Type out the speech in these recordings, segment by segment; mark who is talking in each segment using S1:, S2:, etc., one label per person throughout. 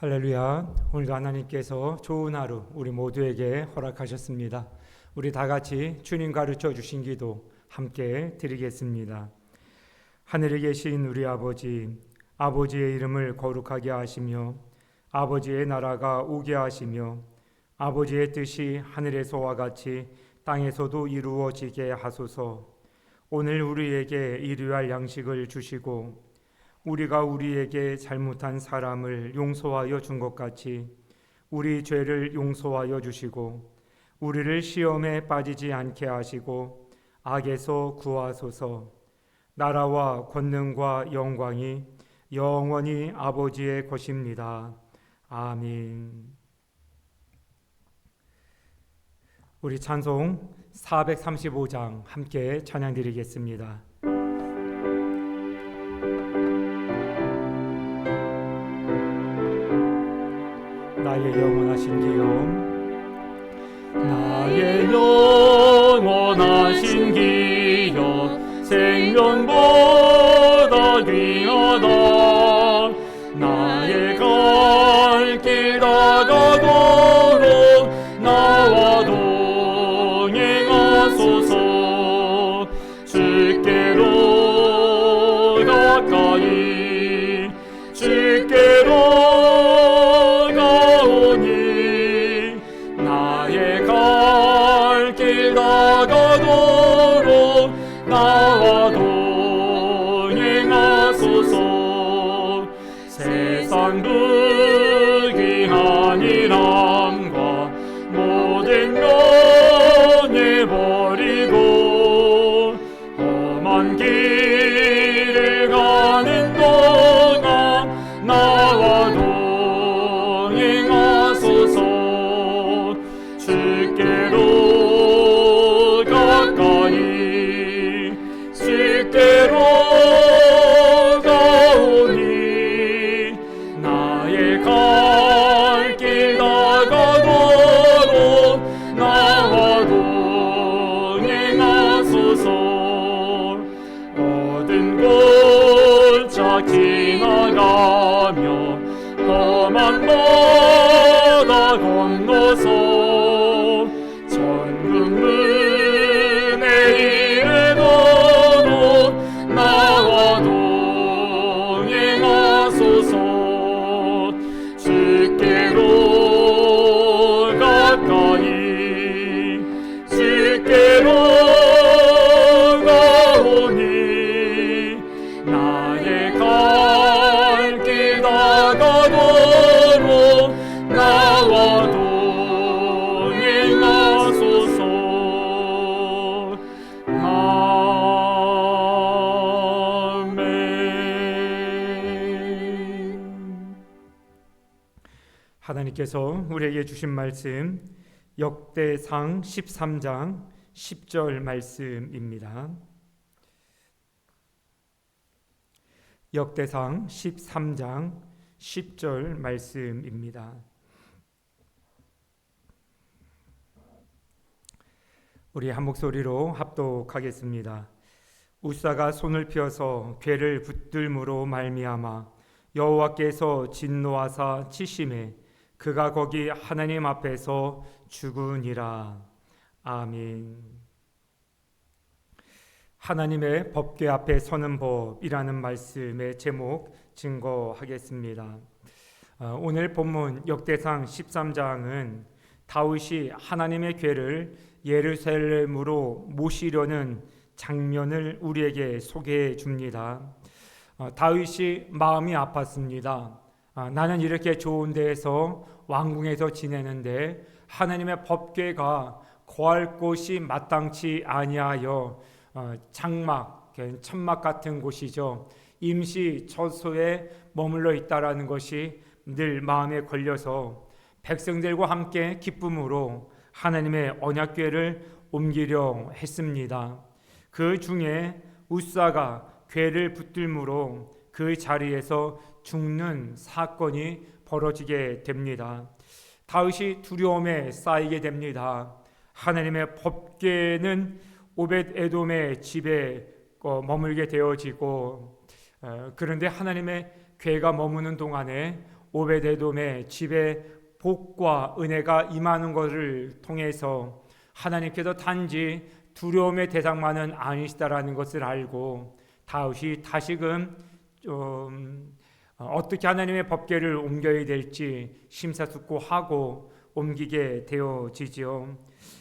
S1: 할렐루야. 오늘도 하나님께서 좋은 하루 우리 모두에게 허락하셨습니다. 우리 다 같이 주님 가르쳐 주신 기도 함께 드리겠습니다. 하늘에 계신 우리 아버지, 아버지의 이름을 거룩하게 하시며 아버지의 나라가 오게 하시며 아버지의 뜻이 하늘에서와 같이 땅에서도 이루어지게 하소서. 오늘 우리에게 일용할 양식을 주시고 우리가 우리에게 잘못한 사람을 용서하여 준 것 같이 우리 죄를 용서하여 주시고 우리를 시험에 빠지지 않게 하시고 악에서 구하소서 나라와 권능과 영광이 영원히 아버지의 것입니다. 아멘. 우리 찬송 435장 함께 찬양 드리겠습니다. 신
S2: 기여 생명보다 귀하다 나 불귀한 일
S1: 하나님께서 우리에게 주신 말씀 역대상 13장 10절 말씀입니다. 역대상 13장 10절 말씀입니다. 우리 한 목소리로 합독하겠습니다. 우사가 손을 펴서 괴를 붙들므로 말미암아 여호와께서 진노하사 치심에 그가 거기 하나님 앞에서 죽으니라. 아멘. 하나님의 법궤 앞에 서는 법이라는 말씀의 제목 증거하겠습니다. 어, 오늘 본문 역대상 13장은 다윗이 하나님의 궤를 예루살렘으로 모시려는 장면을 우리에게 소개해 줍니다. 어, 다윗이 마음이 아팠습니다. 아, 나는 이렇게 좋은 데에서 왕궁에서 지내는데 하나님의 법궤가 거할 곳이 마땅치 아니하여 어, 장막, 천막 같은 곳이죠. 임시 처소에 머물러 있다라는 것이 늘 마음에 걸려서 백성들과 함께 기쁨으로 하나님의 언약궤를 옮기려 했습니다. 그 중에 우사가 궤를 붙들므로 그 자리에서 죽는 사건이 벌어지게 됩니다. 다윗이 두려움에 쌓이게 됩니다. 하나님의 법궤는 오벳 에돔의 집에 어, 머물게 되어지고 어, 그런데 하나님의 궤가 머무는 동안에 오베데돔의 집에 복과 은혜가 임하는 것을 통해서 하나님께서 단지 두려움의 대상만은 아니시다라는 것을 알고 다윗이 다시금 좀 어, 어떻게 하나님의 법궤를 옮겨야 될지 심사숙고하고 옮기게 되어지지요.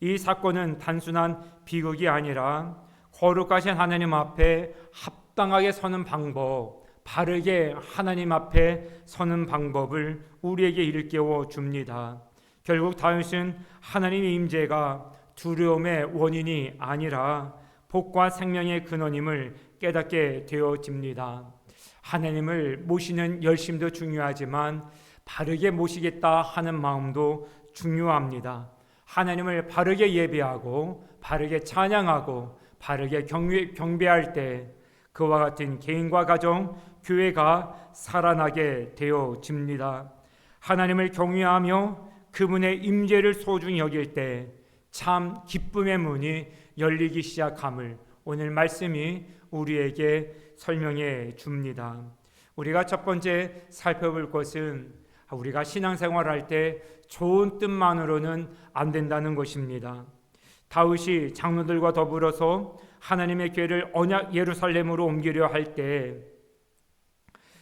S1: 이 사건은 단순한 비극이 아니라 거룩하신 하나님 앞에 합당하게 서는 방법, 바르게 하나님 앞에 서는 방법을 우리에게 일깨워 줍니다. 결국 다윗은 하나님의 임재가 두려움의 원인이 아니라 복과 생명의 근원임을 깨닫게 되어집니다. 하나님을 모시는 열심도 중요하지만 바르게 모시겠다 하는 마음도 중요합니다. 하나님을 바르게 예배하고 바르게 찬양하고 바르게 경배, 경배 할 때 그와 같은 개인과 가정, 교회가 살아나게 되어집니다. 하나님을 경외하며 그분의 임재를 소중히 여길 때 참 기쁨의 문이 열리기 시작함을 오늘 말씀이 우리에게 설명해 줍니다. 우리가 첫 번째 살펴볼 것은 우리가 신앙생활할 때 좋은 뜻만으로는 안 된다는 것입니다. 다윗이 장로들과 더불어서 하나님의 궤를 언약 예루살렘으로 옮기려 할 때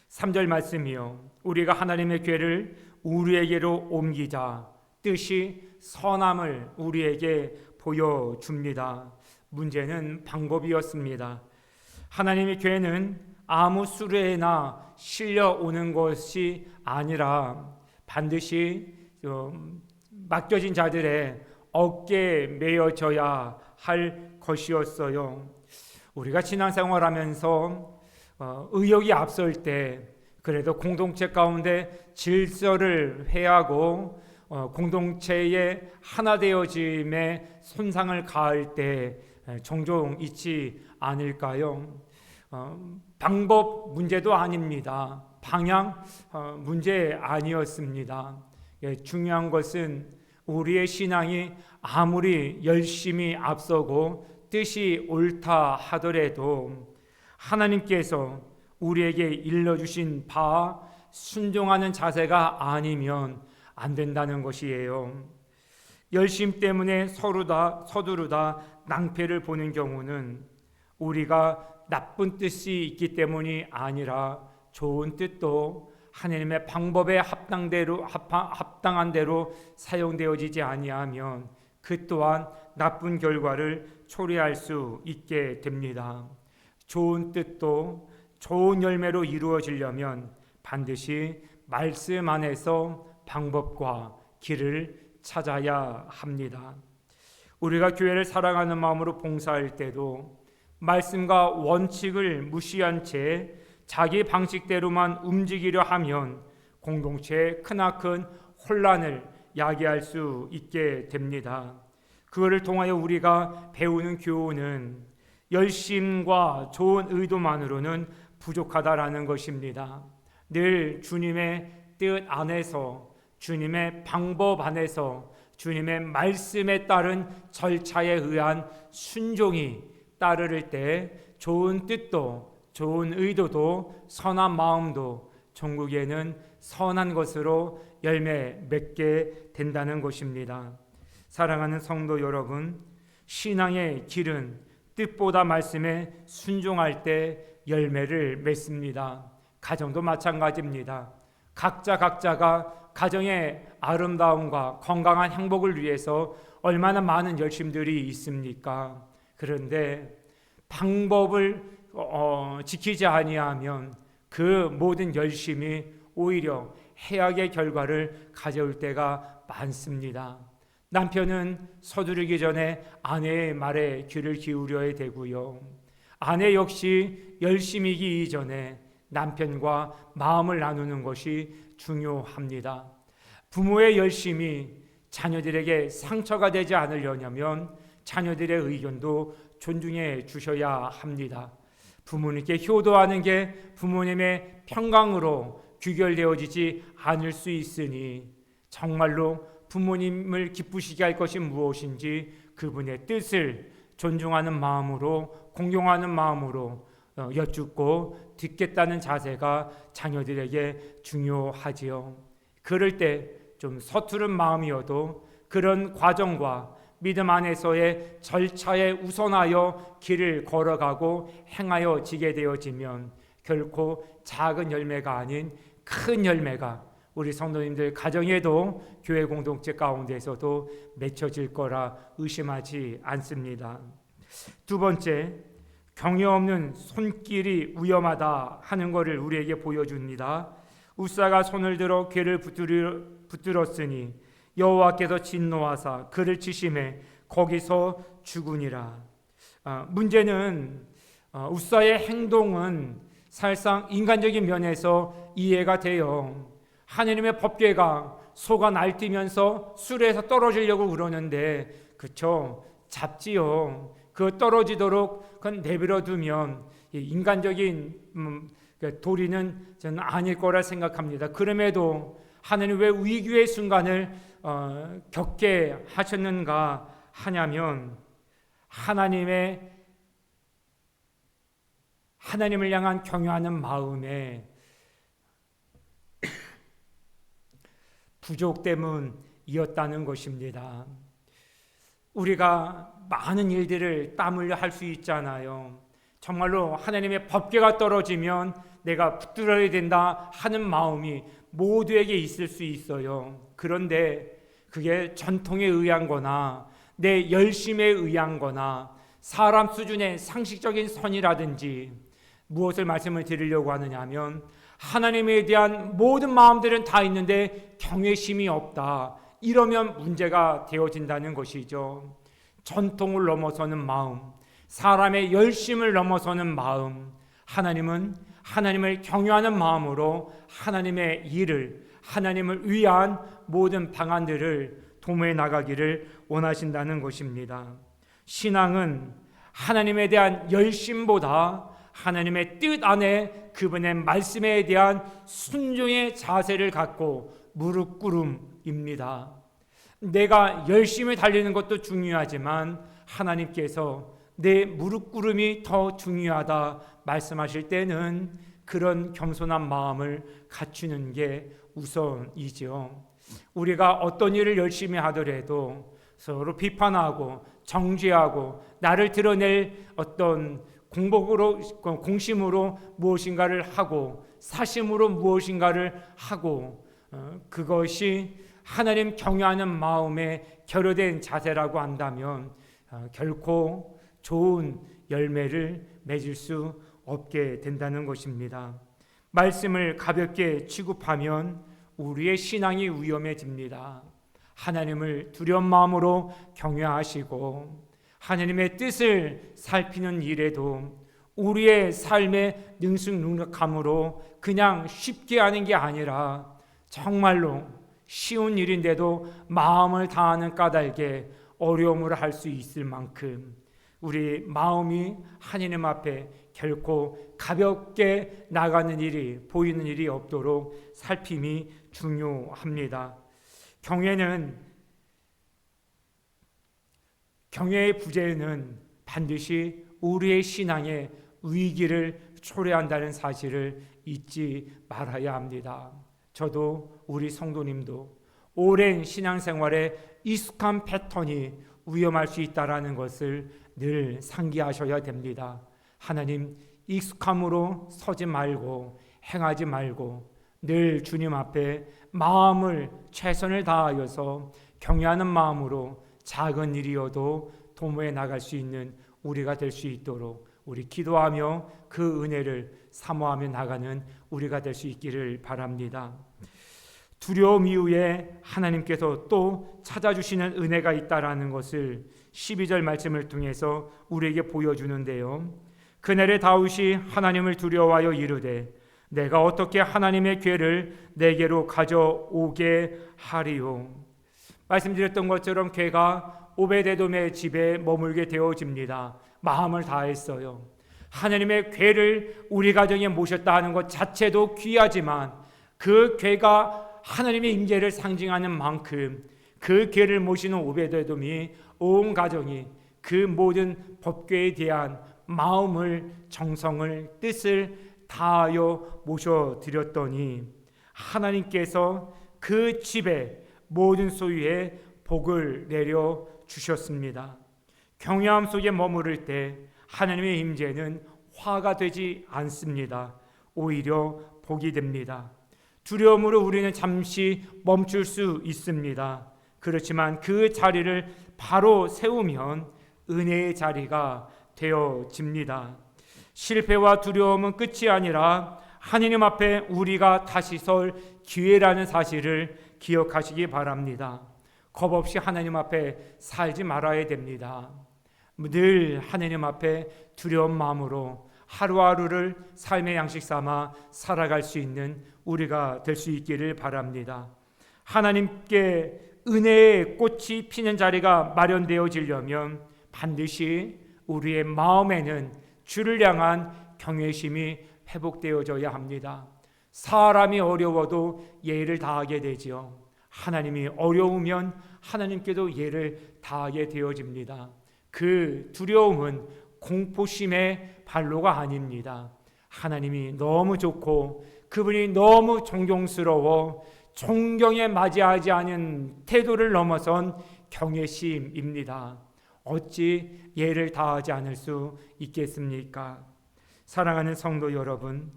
S1: 3절 말씀이요. 우리가 하나님의 궤를 우리에게로 옮기자. 뜻이 선함을 우리에게 보여 줍니다. 문제는 방법이었습니다. 하나님의 궤는 아무 수레나 실려 오는 것이 아니라 반드시 좀 맡겨진 자들의 어깨에 메어져야 할 것이었어요. 우리가 신앙생활하면서 어, 의욕이 앞설 때 그래도 공동체 가운데 질서를 회하고 어, 공동체의 하나 되어짐에 손상을 가할 때 에, 종종 있지 않을까요? 어, 방법 문제도 아닙니다. 방향 어, 문제 아니었습니다. 예, 중요한 것은 우리의 신앙이 아무리 열심히 앞서고 뜻이 옳다 하더라도 하나님께서 우리에게 일러주신 바 순종하는 자세가 아니면 안 된다는 것이에요. 열심 때문에 서로다 서두르다 낭패를 보는 경우는 우리가 나쁜 뜻이 있기 때문이 아니라 좋은 뜻도 하나님의 방법에 합당대로 합당한 대로 사용되어지지 아니하면 그 또한 나쁜 결과를 초래할 수 있게 됩니다. 좋은 뜻도 좋은 열매로 이루어지려면 반드시 말씀 안에서 방법과 길을 찾아야 합니다. 우리가 교회를 사랑하는 마음으로 봉사할 때도 말씀과 원칙을 무시한 채 자기 방식대로만 움직이려 하면 공동체에 크나큰 혼란을 야기할 수 있게 됩니다. 그거를 통하여 우리가 배우는 교훈은 열심과 좋은 의도만으로는 부족하다라는 것입니다. 늘 주님의 뜻 안에서 주님의 방법 안에서 주님의 말씀에 따른 절차에 의한 순종이 따르를 때 좋은 뜻도 좋은 의도도 선한 마음도 천국에는 선한 것으로 열매 맺게 된다는 것입니다. 사랑하는 성도 여러분, 신앙의 길은 뜻보다 말씀에 순종할 때 열매를 맺습니다. 가정도 마찬가지입니다. 각자 각자가 가정의 아름다움과 건강한 행복을 위해서 얼마나 많은 열심들이 있습니까? 그런데 방법을 어, 지키지 아니하면 그 모든 열심이 오히려 해악의 결과를 가져올 때가 많습니다. 남편은 서두르기 전에 아내의 말에 귀를 기울여야 되고요. 아내 역시 열심히기 이전에 남편과 마음을 나누는 것이 중요합니다. 부모의 열심이 자녀들에게 상처가 되지 않으려면 자녀들의 의견도 존중해 주셔야 합니다. 부모님께 효도하는 게 부모님의 평강으로 귀결되어지지 않을 수 있으니 정말로 부모님을 기쁘시게 할 것이 무엇인지 그분의 뜻을 존중하는 마음으로 공경하는 마음으로 어, 여쭙고 듣겠다는 자세가 자녀들에게 중요하지요. 그럴 때 좀 서투른 마음이어도 그런 과정과 믿음 안에서의 절차에 우선하여 길을 걸어가고 행하여 지게 되어지면 결코 작은 열매가 아닌 큰 열매가 우리 성도님들 가정에도 교회 공동체 가운데서도 맺혀질 거라 의심하지 않습니다. 두 번째, 경외 없는 손길이 위험하다 하는 것을 우리에게 보여줍니다. 우사가 손을 들어 괴를 붙들었으니 여호와께서 진노하사 그를 치심해 거기서 죽으니라. 아, 문제는 어, 우사의 행동은 사실상 인간적인 면에서 이해가 돼요. 하느님의 법궤가 소가 날뛰면서 수레에서 떨어지려고 그러는데 그쵸 잡지요. 그 떨어지도록 그건 내버려 두면 이 인간적인 음, 그 도리는 저는 아닐 거라 생각합니다. 그럼에도 하나님 왜 위기의 순간을 어, 겪게 하셨는가 하냐면 하나님의 하나님을 향한 경외하는 마음에 부족 때문이었다는 것입니다. 우리가 많은 일들을 땀 흘려 할 수 있잖아요. 정말로 하나님의 법궤가 떨어지면 내가 붙들어야 된다 하는 마음이 모두에게 있을 수 있어요. 그런데 그게 전통에 의한 거나 내 열심에 의한 거나 사람 수준의 상식적인 선이라든지 무엇을 말씀을 드리려고 하느냐 하면 하나님에 대한 모든 마음들은 다 있는데 경외심이 없다. 이러면 문제가 되어진다는 것이죠. 전통을 넘어서는 마음, 사람의 열심을 넘어서는 마음, 하나님은 하나님을 경외하는 마음으로 하나님의 일을, 하나님을 위한 모든 방안들을 도모해 나가기를 원하신다는 것입니다. 신앙은 하나님에 대한 열심보다 하나님의 뜻 안에 그분의 말씀에 대한 순종의 자세를 갖고 무릎 꿇음입니다. 내가 열심히 달리는 것도 중요하지만 하나님께서 내 무릎 꿇음이 더 중요하다 말씀하실 때는 그런 겸손한 마음을 갖추는 게 우선이죠. 우리가 어떤 일을 열심히 하더라도 서로 비판하고 정죄하고 나를 드러낼 어떤 공복으로 공심으로 무엇인가를 하고 사심으로 무엇인가를 하고 어, 그것이 하나님 경외하는 마음에 결여된 자세라고 한다면 어, 결코 좋은 열매를 맺을 수 없게 된다는 것입니다. 말씀을 가볍게 취급하면 우리의 신앙이 위험해집니다. 하나님을 두려운 마음으로 경외하시고 하나님의 뜻을 살피는 일에도 우리의 삶의 능숙능력함으로 그냥 쉽게 하는 게 아니라 정말로 쉬운 일인데도 마음을 다하는 까닭에 어려움을 할 수 있을 만큼 우리 마음이 하나님 앞에 결코 가볍게 나가는 일이 보이는 일이 없도록 살핌이 중요합니다. 경외는 경외의 부재는 반드시 우리의 신앙의 위기를 초래한다는 사실을 잊지 말아야 합니다. 저도 우리 성도님도 오랜 신앙생활에 익숙한 패턴이 위험할 수 있다라는 것을 늘 상기하셔야 됩니다. 하나님 익숙함으로 서지 말고 행하지 말고 늘 주님 앞에 마음을 최선을 다하여서 경외하는 마음으로 작은 일이어도 도모해 나갈 수 있는 우리가 될 수 있도록 우리 기도하며 그 은혜를 사모하며 나가는 우리가 될 수 있기를 바랍니다. 두려움 이후에 하나님께서 또 찾아주시는 은혜가 있다라는 것을 12절 말씀을 통해서 우리에게 보여주는데요. 그날에 다윗이 하나님을 두려워하여 이르되 내가 어떻게 하나님의 괴를 내게로 가져오게 하리요. 말씀드렸던 것처럼 괴가 오베데돔의 집에 머물게 되어집니다. 마음을 다했어요. 하나님의 괴를 우리 가정에 모셨다 하는 것 자체도 귀하지만 그 괴가 하나님의 임재를 상징하는 만큼 그 괴를 모시는 오베데돔이 온 가정이 그 모든 법궤에 대한 마음을 정성을 뜻을 다하여 모셔 드렸더니 하나님께서 그 집에 모든 소유에 복을 내려 주셨습니다. 경외함 속에 머무를 때 하나님의 임재는 화가 되지 않습니다. 오히려 복이 됩니다. 두려움으로 우리는 잠시 멈출 수 있습니다. 그렇지만 그 자리를 바로 세우면 은혜의 자리가 되어집니다. 실패와 두려움은 끝이 아니라 하느님 앞에 우리가 다시 설 기회라는 사실을 기억하시기 바랍니다. 겁 없이 하나님 앞에 살지 말아야 됩니다. 늘 하나님 앞에 두려운 마음으로 하루하루를 삶의 양식 삼아 살아갈 수 있는 우리가 될 수 있기를 바랍니다. 하나님께 은혜의 꽃이 피는 자리가 마련되어지려면 반드시 우리의 마음에는 주를 향한 경외심이 회복되어져야 합니다. 사람이 어려워도 예를 다하게 되지요. 하나님이 어려우면 하나님께도 예를 다하게 되어집니다. 그 두려움은 공포심의 발로가 아닙니다. 하나님이 너무 좋고 그분이 너무 존경스러워 존경에 맞이하지 않은 태도를 넘어선 경외심입니다. 어찌 예를 다하지 않을 수 있겠습니까? 사랑하는 성도 여러분,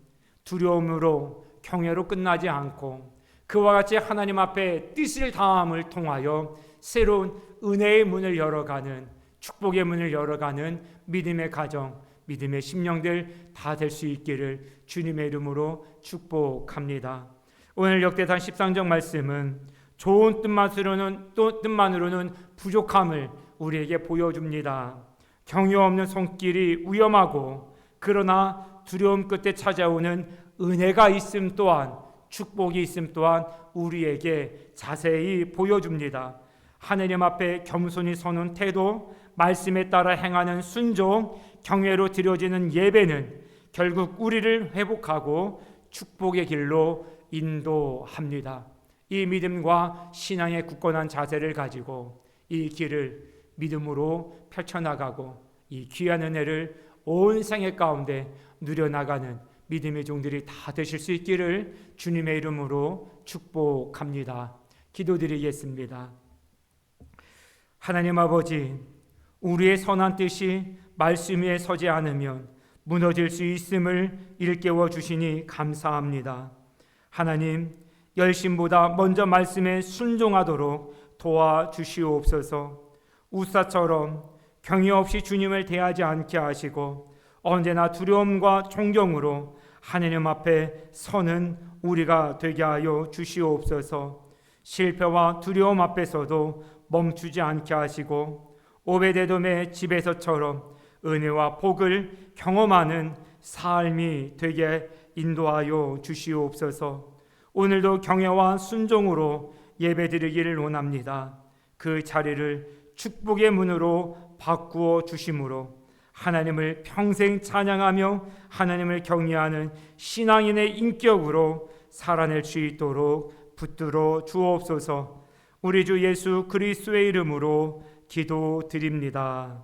S1: 두려움으로 경외로 끝나지 않고 그와 같이 하나님 앞에 뜻을 다함을 통하여 새로운 은혜의 문을 열어가는 축복의 문을 열어가는 믿음의 가정, 믿음의 심령들 다 될 수 있기를 주님의 이름으로 축복합니다. 오늘 역대상 13장 말씀은 좋은 뜻만으로는 또 뜻만으로는 부족함을 우리에게 보여줍니다. 경유 없는 손길이 위험하고 그러나 두려움 끝에 찾아오는 은혜가 있음 또한 축복이 있음 또한 우리에게 자세히 보여줍니다. 하느님 앞에 겸손히 서는 태도, 말씀에 따라 행하는 순종, 경외로 드려지는 예배는 결국 우리를 회복하고 축복의 길로 인도합니다. 이 믿음과 신앙의 굳건한 자세를 가지고 이 길을 믿음으로 펼쳐나가고 이 귀한 은혜를 온 생애 가운데 누려나가는 믿음의 종들이 다 되실 수 있기를 주님의 이름으로 축복합니다. 기도드리겠습니다. 하나님 아버지, 우리의 선한 뜻이 말씀 위에 서지 않으면 무너질 수 있음을 일깨워 주시니 감사합니다. 하나님, 열심보다 먼저 말씀에 순종하도록 도와 주시옵소서. 우사처럼 경의 없이 주님을 대하지 않게 하시고 언제나 두려움과 존경으로 하느님 앞에 서는 우리가 되게 하여 주시옵소서. 실패와 두려움 앞에서도 멈추지 않게 하시고 오베데돔의 집에서처럼 은혜와 복을 경험하는 삶이 되게 인도하여 주시옵소서. 오늘도 경외와 순종으로 예배드리기를 원합니다. 그 자리를 축복의 문으로 바꾸어 주심으로 하나님을 평생 찬양하며 하나님을 경외하는 신앙인의 인격으로 살아낼 수 있도록 붙들어 주옵소서. 우리 주 예수 그리스도의 이름으로 기도드립니다.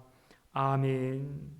S1: 아멘.